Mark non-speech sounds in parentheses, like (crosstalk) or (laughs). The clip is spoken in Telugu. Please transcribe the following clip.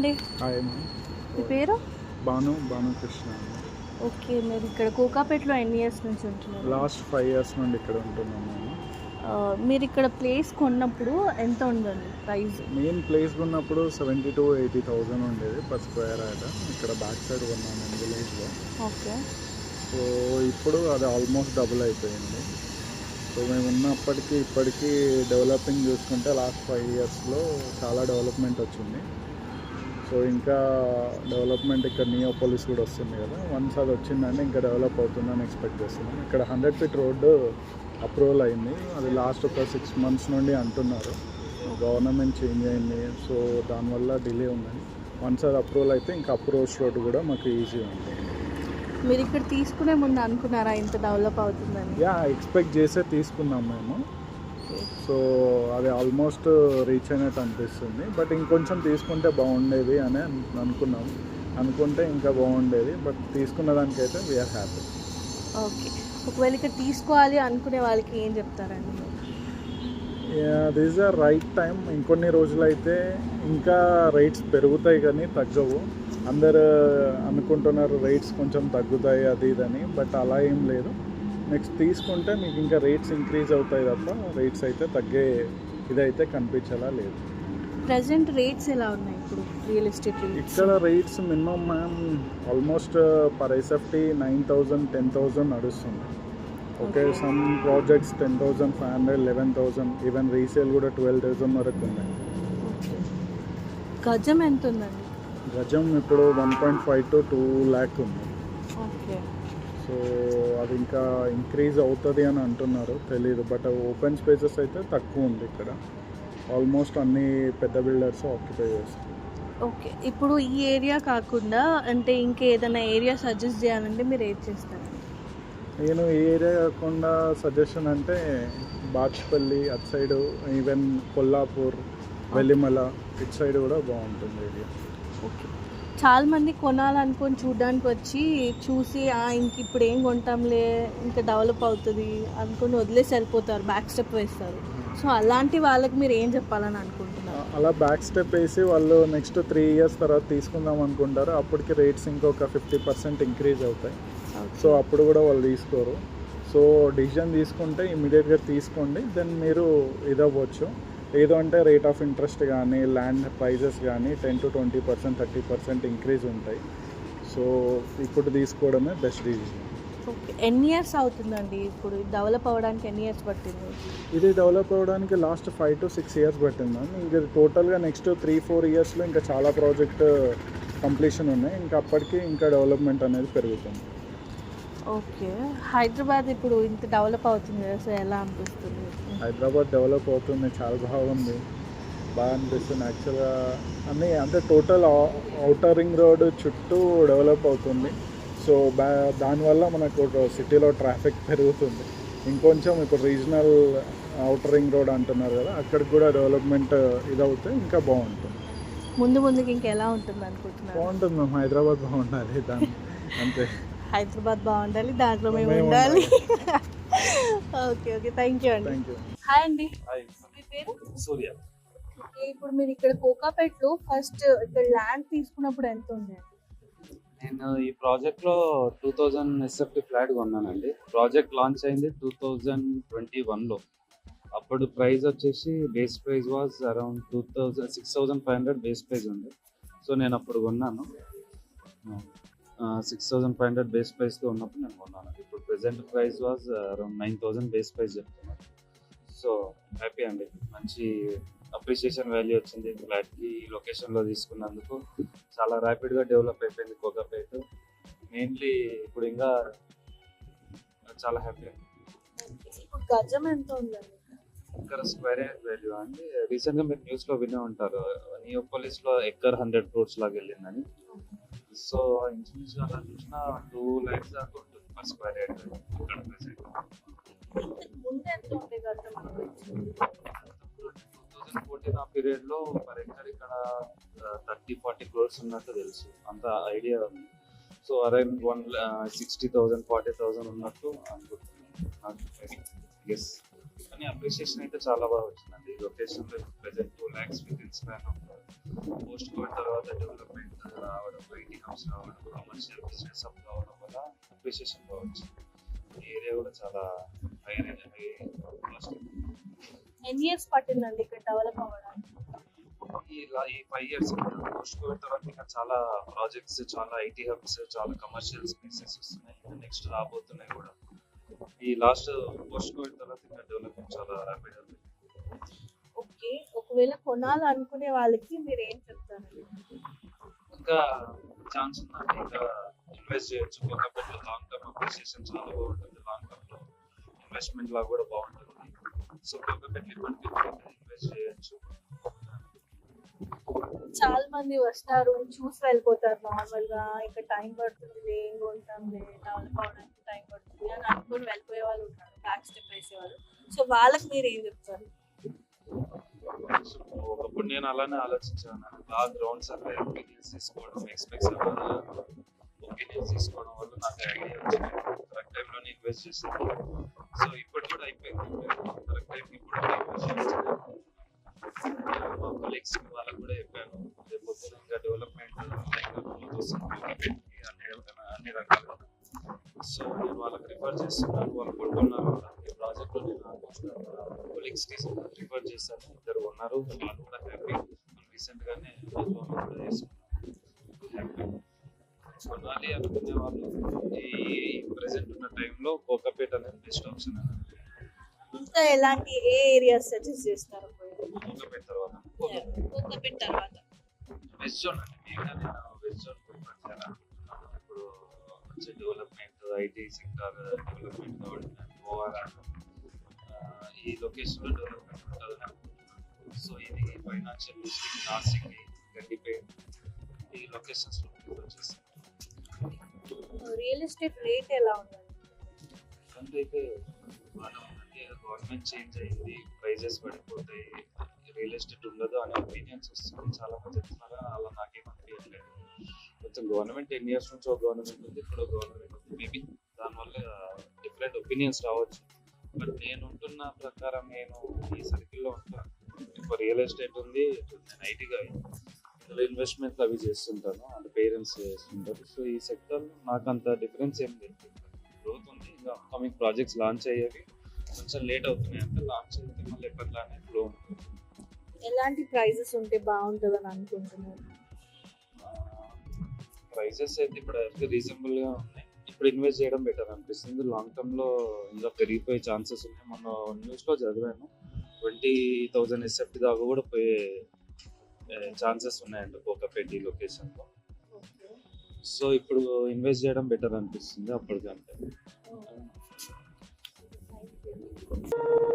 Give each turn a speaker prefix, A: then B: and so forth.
A: అండి మీ పేరు?
B: భాను భాను కృష్ణ
A: ఓకే మీరు ఇక్కడ కోకాపేటలో ఎన్ని ఇయర్స్ నుంచి ఉంటున్నారు?
B: లాస్ట్ ఫైవ్ ఇయర్స్ నుండి ఇక్కడ ఉంటున్నాం మేము.
A: ఆ, మీరు ఇక్కడ ప్లేస్ కొన్నప్పుడు ఎంత ఉందండి ప్రైస్
B: మెయిన్ ప్లేస్ ఉన్నప్పుడు సెవెంటీ టు ఎయిటీ థౌజండ్ ఉండేది పర్ స్క్వేర్ యార్డ్ ఇక్కడ బ్యాక్ సైడ్ కొన్నాను నేను విలేజ్లో
A: ఓకే.
B: సో ఇప్పుడు అది ఆల్మోస్ట్ డబుల్ అయిపోయింది. సో మేము ఉన్నప్పటికీ ఇప్పటికీ డెవలపింగ్ చూసుకుంటే లాస్ట్ ఫైవ్ ఇయర్స్లో చాలా డెవలప్మెంట్ వచ్చింది. సో ఇంకా డెవలప్మెంట్ ఇక్కడ నియోపోలిస్ కూడా వస్తుంది కదా. వన్స్ అది వచ్చిందంటే ఇంకా డెవలప్ అవుతుందని ఎక్స్పెక్ట్ చేస్తున్నాం. ఇక్కడ హండ్రెడ్ ఫీట్ రోడ్డు అప్రూవల్ అయింది. అది లాస్ట్ ఒక సిక్స్ మంత్స్ నుండి అంటున్నారు. గవర్నమెంట్ చేంజ్ అయింది. సో దానివల్ల డిలే ఉందని. వన్స్ అది అప్రూవల్ అయితే ఇంకా అప్రోచ్ రోడ్ కూడా మాకు ఈజీ ఉంటుంది
A: మీరు ఇక్కడ తీసుకునే ముందు అనుకున్నారా ఇంత డెవలప్ అవుతుందని?
B: యా ఎక్స్పెక్ట్ చేసే తీసుకున్నాం మేము. సో అది ఆల్మోస్ట్ రీచ్ అయినట్టు అనిపిస్తుంది. బట్ ఇంకొంచెం తీసుకుంటే బాగుండేది అని అన్- అనుకున్నాం. అనుకుంటే ఇంకా బాగుండేది. బట్ తీసుకున్న దానికైతే వీఆర్ హ్యాపీ
A: ఓకే. ఒకవేళ ఇక్కడ తీసుకోవాలి అనుకునే వాళ్ళకి ఏం చెప్తారండి?
B: దిస్ ద రైట్ టైం ఇంకొన్ని రోజులైతే ఇంకా రేట్స్ పెరుగుతాయి కానీ తగ్గవు. అందరు అనుకుంటున్నారు రేట్స్ కొంచెం తగ్గుతాయి అది ఇదని బట్ అలా ఏం లేదు. నెక్స్ట్ తీసుకుంటే మీకు ఇంకా రేట్స్ ఇంక్రీజ్ అవుతాయి తప్ప రేట్స్ అయితే తగ్గే ఇదైతే కనిపించేలా లేదు.
A: ప్రజెంట్ రేట్స్ ఎలా ఉన్నాయి ఇప్పుడు రియల్ ఎస్టేట్
B: ఇక్కడ rates minimum ma'am almost per SFT nine thousand ten thousand నడుస్తుంది. Okay. Some projects ten thousand five hundred eleven thousand even resale కూడా ట్వెల్వ్ థౌజండ్ వరకు ఉన్నాయి.
A: గజం ఎంత ఉందండి
B: గజం ఇప్పుడు one point five to two lakh ఉంది.
A: ఓకే.
B: సో అది ఇంకా ఇంక్రీజ్ అవుతుంది అని అంటున్నారు తెలీదు. బట్ ఓపెన్ స్పేసెస్ అయితే తక్కువ ఉంది ఇక్కడ. ఆల్మోస్ట్ అన్ని పెద్ద బిల్డర్స్ ఆక్యుపై చేస్తారు
A: ఓకే. ఇప్పుడు ఈ ఏరియా కాకుండా అంటే ఇంకా ఏదైనా ఏరియా సజెస్ట్ చేయాలంటే మీరు ఏది చేస్తారు?
B: నేను ఈ ఏరియా కాకుండా సజెషన్ అంటే బాచ్పల్లి అటు సైడ్ ఈవెన్ కొల్లాపూర్ వెల్లిమల ఇటు సైడ్ కూడా బాగుంటుంది ఏరియా
A: ఓకే. చాలా మంది కొనాలనుకొని చూడడానికి వచ్చి చూసి "ఆ, ఇంక ఇప్పుడు ఏం కొంటాంలే ఇంకా డెవలప్ అవుతుంది అనుకొని వదిలేసి వెళ్ళిపోతారు బ్యాక్ స్టెప్ వేస్తారు. సో అలాంటి వాళ్ళకి మీరు ఏం చెప్పాలని అనుకుంటున్నారు?
B: అలా బ్యాక్ స్టెప్ వేసి వాళ్ళు నెక్స్ట్ త్రీ ఇయర్స్ తర్వాత తీసుకుందాం అనుకుంటారు. అప్పటికి రేట్స్ ఇంకొక ఫిఫ్టీ పర్సెంట్ ఇంక్రీజ్ అవుతాయి. సో అప్పుడు కూడా వాళ్ళు తీసుకోరు. సో డిసిజన్ తీసుకుంటే ఇమీడియట్గా తీసుకోండి. దెన్ మీరు ఇదవ్వచ్చు ఏదో అంటే రేట్ ఆఫ్ ఇంట్రెస్ట్ కానీ ల్యాండ్ ప్రైజెస్ కానీ ten to twenty percent thirty percent increase ఉంటాయి. సో ఇప్పుడు తీసుకోవడమే బెస్ట్ డిసిజన్
A: ఎన్ని ఇయర్స్ అవుతుందండి? ఇప్పుడు డెవలప్ అవ్వడానికి ఎన్ని ఇయర్స్ పట్టింది?
B: ఇది డెవలప్ అవ్వడానికి last five to six years పట్టింది ఇంకా టోటల్గా నెక్స్ట్ త్రీ ఫోర్ ఇయర్స్లో ఇంకా చాలా ప్రాజెక్ట్ కంప్లీషన్ ఉన్నాయి. ఇంకా అప్పటికి ఇంకా డెవలప్మెంట్ అనేది పెరుగుతుంది.
A: ఓకే హైదరాబాద్ ఇప్పుడు ఇంత డెవలప్ అవుతుంది కదా సో ఎలా అనిపిస్తుంది?
B: హైదరాబాద్ డెవలప్ అవుతుంది చాలా బాగుంది. బాగా అనిపిస్తుంది యాక్చువల్గా అన్నీ అంటే టోటల్ అవుటర్ రింగ్ రోడ్ చుట్టూ డెవలప్ అవుతుంది. సో బా దానివల్ల మనకు సిటీలో ట్రాఫిక్ పెరుగుతుంది. ఇంకొంచెం ఇప్పుడు రీజనల్ అవుటర్ రింగ్ రోడ్ అంటున్నారు కదా అక్కడికి కూడా డెవలప్మెంట్ ఇదవుతే ఇంకా బాగుంటుంది.
A: ముందు ముందుకి ఇంకా ఎలా ఉంటుంది అనుకుంటున్నారు?
B: బాగుంటుంది మేము హైదరాబాద్ బాగుండాలి దాని (laughs) అంతే.
A: హైదరాబాద్ బాగుండాలి దాంట్లో మేము ఉండాలి. (laughs) Okay okay. థ్యాంక్ యూ అండి.
B: థ్యాంక్ యూ
A: హాయ్ అండి. మీ పేరు?
C: సూర్య.
A: ఓకే ఇప్పుడు మీరు ఇక్కడ కోకాపేటలో ఫస్ట్ ఇక్కడ ల్యాండ్ తీసుకున్నప్పుడు ఎంత ఉంది
C: నేను ఈ ప్రాజెక్ట్లో టూ థౌజండ్ ఎస్ఎఫ్టీ ఫ్లాట్ కొన్నానండి. ప్రాజెక్ట్ లాంచ్ అయింది టూ థౌజండ్ ట్వంటీ వన్లో. అప్పుడు ప్రైస్ వచ్చేసి base price was around two thousand six thousand five hundred base price ఉంది. సో నేను అప్పుడు కొన్నాను. Six thousand five hundred base ప్రైస్తో ఉన్నప్పుడు నేను కొన్నాను. ఇప్పుడు present price was around nine thousand base price చెప్తున్నాను సో హ్యాపీ అండి. మంచి అప్రిషియేషన్ వాల్యూ వచ్చింది. ఫ్లాట్కి ఈ లొకేషన్లో తీసుకున్నందుకు చాలా ర్యాపిడ్గా డెవలప్ అయిపోయింది కోకాపేట మెయిన్లీ ఇప్పుడు ఇంకా చాలా హ్యాపీ
A: ఇప్పుడు గజం ఎంత ఉందండి?
C: ఇక్కడ స్క్వేర్ యార్డ్ వాల్యూ అండి. రీసెంట్గా మీరు న్యూస్లో వినే ఉంటారు. నియోపోలిస్లో ఎక్కర్ హండ్రెడ్ క్రోర్స్ లాగా వెళ్ళిందని. సో ఇంచుమించు అలా చూసిన టూ ల్యాక్స్ దాకా ఉంటుంది పర్ స్క్వేర్ యార్డ్ ఇక్కడ ప్రెసెంట్ టూ థౌజండ్ ఫోర్టీన్ ఆ పీరియడ్లో పర్ ఎకర్ ఇక్కడ థర్టీ ఫార్టీ క్రోర్స్ ఉన్నట్టు తెలుసు. అంత ఐడియా ఉంది. So around one sixty thousand forty thousand ఉన్నట్టు అనుకుంటున్నాను. ఎస్ అప్రిషియేషన్ అయితే చాలా బాగా వచ్చిందండి. లొకేషన్లో present two lakhs within span post covid తర్వాత డెవలప్మెంట్ రావడం ఐటీ హౌస్ రావడం కమర్షియల్ బిజినెస్ అప్ రావడం వల్ల అప్రిషియేషన్ బాగా వచ్చింది. ఏరియా కూడా చాలా హై హై కాస్ట్
A: ఎన్ని ఇయర్స్ పట్టిందండి ఇక్కడ డెవలప్ అవ్వడానికి.
C: ఈ లా- ఈ ఫైవ్ ఇయర్స్ పోస్ట్ కోవిడ్ తర్వాత ఇంకా చాలా ప్రాజెక్ట్స్ చాలా ఐటీ హబ్స్ చాలా కమర్షియల్ స్పేసెస్ వస్తున్నాయి. నెక్స్ట్ రాబోతున్నాయి కూడా. ఈ లాస్ట్ పోస్ట్ కోవిడ్ తర్వాత ఇంకా డెవలప్మెంట్ చాలా ర్యాపిడ్ అవుతుంది
A: ఓకే ఒకవేళ కొనాలనుకునే వాళ్ళకి మీరు ఏం చెప్తారండి
C: ఇంకా ఛాన్స్ ఉందండి ఇంకా ఇన్వెస్ట్ చేయొచ్చు. ఒకప్పుడు లాంగ్ టర్మ్ అప్రిసియేషన్ చాలా బాగుంటుంది లాంగ్ టర్మ్లో ఇన్వెస్ట్మెంట్ లా కూడా బాగుంటుంది. సో ఇప్పటికీ ఇన్వెస్ట్ చేయొచ్చు.
A: చాలా మంది వస్తారు చూసి వెళ్ళిపోతారు నార్మల్గా ఇంకా టైం పడుతుంది ఏం కొంటాం డెవలప్ అవడానికి టైం పడుతుంది అని అనుకుని వెళ్ళిపోయే వాళ్ళు ఉంటారు బ్యాక్ స్టెప్ వేసేవాళ్ళు. సో వాళ్ళకి మీరు ఏం చెప్తారు?
C: సో ఒకప్పుడు నేను అలానే ఆలోచించాను బాగా గ్రౌండ్ సర్వే ఒపీనియన్స్ తీసుకోవడం ఎక్స్పెక్ట్స్ ఒపీనియన్స్ తీసుకోవడం వల్ల నాకు ఐడియా వచ్చింది. కరెక్ట్ టైంలోనే ఇన్వెస్ట్ చేసాను సో ఇప్పుడు కూడా అయిపోయింది. కరెక్ట్ టైం ఇప్పుడు కూడా ఇన్వెస్ట్ చేస్తాను మా కొలీగ్స్ వాళ్ళకి కూడా చెప్పాను రేపు పొద్దున ఇంకా డెవలప్మెంట్ వస్తుంది అన్ని అన్ని రకాలుగా సో నేను వాళ్ళకి రిఫర్ చేస్తున్నాను వాళ్ళు కొంటున్నారు కూడా. ఈ ప్రాజెక్ట్లో నేను ఆల్మోస్ట్ కొలీగ్స్కి రిఫర్ చేశాను. ఇద్దరు ఉన్నారు. వాళ్ళు కూడా హ్యాపీ రీసెంట్ గానే లోన్ కూడా చేసుకున్నాను హ్యాపీ కొనాలి అనుకునే వాళ్ళు ఈ ప్రెసెంట్ ఉన్న టైంలో కోకపేట అనేది బెస్ట్ ఆప్షన్ అనేది
A: ఇంకా ఎలాంటి ఏ ఏరియాస్ సజెస్ట్ చేస్తారు
C: కోకపేట తర్వాత.
A: కోకపేట తర్వాత.
C: వెజ్ జోన్ అండి మెయిన్గా నేను వెజ్ జోన్ ప్రిఫర్ చేయాలనుకుంటున్నాను ఇప్పుడు వచ్చే డెవలప్మెంట్ ఐటీ సెక్టర్ డెవలప్మెంట్ కాబట్టి పోవాలా ఈ లొకేషన్లో డెవలప్మెంట్ ఉంటుంది సో ఇది ఫైనాన్షియల్ డిస్ట్రిక్ట్ నాసిక్ గడ్డిపేట్ ఈ లొకేషన్స్లో చేస్తాను
A: రియల్ ఎస్టేట్ రేట్ ఎలా ఉందండి?
C: ఫ్రంట్ అయితే బాగానే ఉందండి గవర్నమెంట్ చేంజ్ అయింది ప్రైజెస్ పడిపోతాయి రియల్ ఎస్టేట్ ఉండదు అనే ఒపీనియన్స్ వస్తుంది. చాలా మంది చెప్తున్నారు అలా నాకేం అనిపించట్లేదు. కొంచెం గవర్నమెంట్ టెన్ ఇయర్స్ నుంచి ఒక గవర్నమెంట్ ఉంది ఇప్పుడు గవర్నమెంట్ మేబీ దానివల్ల డిఫరెంట్ ఒపీనియన్స్ రావచ్చు. బట్ నేను ఉంటున్న ప్రకారం నేను ఈ సర్కిల్లో ఉంటాను ఇప్పుడు రియల్ ఎస్టేట్ ఉంది నేను ఐటీగా ఇందులో అవి చేస్తుంటాను అంటే పేరెంట్స్ చేస్తుంటారు. సో ఈ సెక్టర్ నాకు అంత డిఫరెన్స్ ఏం లేదు. గ్రోత్ ఉంది ఇంకా అప్కమింగ్ ప్రాజెక్ట్స్ లాంచ్ అయ్యేవి కొంచెం లేట్ అవుతున్నాయి అంటే లాంచ్ అయితే మళ్ళీ ఎప్పటిలానే ఫ్లో ఉంటుంది
A: ఎలాంటి ప్రైజెస్ ఉంటే బాగుంటుంది అని అనుకుంటున్నారు
C: ప్రైసెస్ అయితే ఇప్పుడు రీజనబుల్గా ఉన్నాయి. ఇప్పుడు ఇన్వెస్ట్ చేయడం బెటర్ అనిపిస్తుంది. లాంగ్ టర్మ్లో ఇంకా పెరిగిపోయే ఛాన్సెస్ ఉన్నాయి. మొన్న న్యూస్లో చదివాను. ట్వంటీ థౌజండ్ ఎస్ఎఫ్టీ దాకా కూడా పోయే ఛాన్సెస్ ఉన్నాయండి కోకపేటి లొకేషన్లో. సో ఇప్పుడు ఇన్వెస్ట్ చేయడం బెటర్ అనిపిస్తుంది అప్పటికంటే.
A: Thank you.